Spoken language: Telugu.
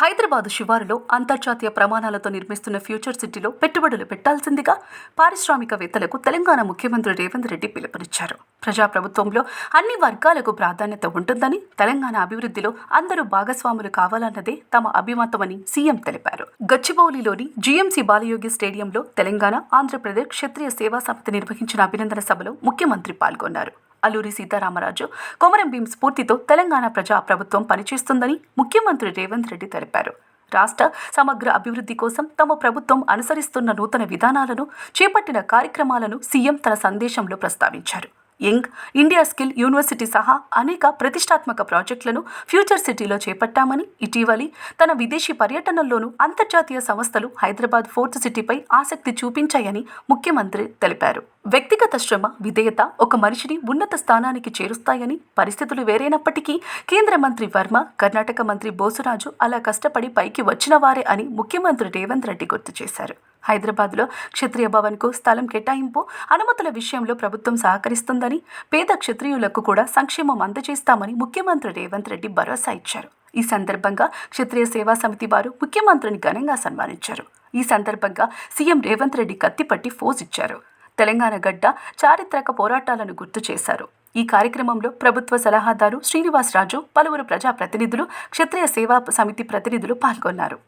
హైదరాబాద్ శివారులో అంతర్జాతీయ ప్రమాణాలతో నిర్మిస్తున్న ఫ్యూచర్ సిటీలో పెట్టుబడులు పెట్టాల్సిందిగా పారిశ్రామికవేత్తలకు తెలంగాణ ముఖ్యమంత్రి రేవంత్ రెడ్డి పిలుపునిచ్చారు. ప్రజాప్రభుత్వంలో అన్ని వర్గాలకు ప్రాధాన్యత ఉంటుందని తెలంగాణ అభివృద్ధిలో అందరూ భాగస్వాములు కావాలన్నదే తమ అభిమతమని సీఎం తెలిపారు. గచ్చిబౌలిలోని జీఎంసీ బాలయోగి స్టేడియంలో తెలంగాణ ఆంధ్రప్రదేశ్ క్షత్రియ సేవా సమితి నిర్వహించిన అభినందన సభలో ముఖ్యమంత్రి పాల్గొన్నారు. అల్లూరి సీతారామరాజు. కొమరం భీం స్ఫూర్తితో తెలంగాణ ప్రజా ప్రభుత్వం పనిచేస్తుందని ముఖ్యమంత్రి రేవంత్ రెడ్డి తెలిపారు. రాష్ట్ర సమగ్ర అభివృద్ధి కోసం తమ ప్రభుత్వం అనుసరిస్తున్న నూతన విధానాలను చేపట్టిన కార్యక్రమాలను సీఎం తన సందేశంలో ప్రస్తావించారు. యంగ్ ఇండియా స్కిల్ యూనివర్సిటీ సహా అనేక ప్రతిష్టాత్మక ప్రాజెక్టులను ఫ్యూచర్ సిటీలో చేపట్టామని ఇటీవలి తన విదేశీ పర్యటనల్లోనూ అంతర్జాతీయ సంస్థలు హైదరాబాద్ ఫోర్త్ సిటీపై ఆసక్తి చూపించాయని ముఖ్యమంత్రి తెలిపారు. వ్యక్తిగత శ్రమ విధేయత ఒక మనిషిని ఉన్నత స్థానానికి చేరుస్తాయని పరిస్థితులు వేరైనప్పటికీ కేంద్ర మంత్రి వర్మ కర్ణాటక మంత్రి బోసురాజు అలా కష్టపడి పైకి వచ్చిన వారే అని ముఖ్యమంత్రి రేవంత్ రెడ్డి గుర్తు చేశారు. హైదరాబాద్లో క్షత్రియ భవన్కు స్థలం కేటాయింపు అనుమతుల విషయంలో ప్రభుత్వం సహకరిస్తుందని పేద క్షత్రియులకు కూడా సంక్షేమం అందజేస్తామని ముఖ్యమంత్రి రేవంత్ రెడ్డి భరోసా ఇచ్చారు. ఈ సందర్భంగా క్షత్రియ సేవా సమితి వారు ముఖ్యమంత్రిని ఘనంగా సన్మానించారు. ఈ సందర్భంగా సీఎం రేవంత్ రెడ్డి కత్తిపట్టి ఫోజ్ ఇచ్చారు. తెలంగాణ గడ్డ చారిత్రక పోరాటాలను గుర్తు చేశారు. ఈ కార్యక్రమంలో ప్రభుత్వ సలహాదారు శ్రీనివాసరాజు పలువురు ప్రజాప్రతినిధులు క్షత్రియ సేవా సమితి ప్రతినిధులు పాల్గొన్నారు.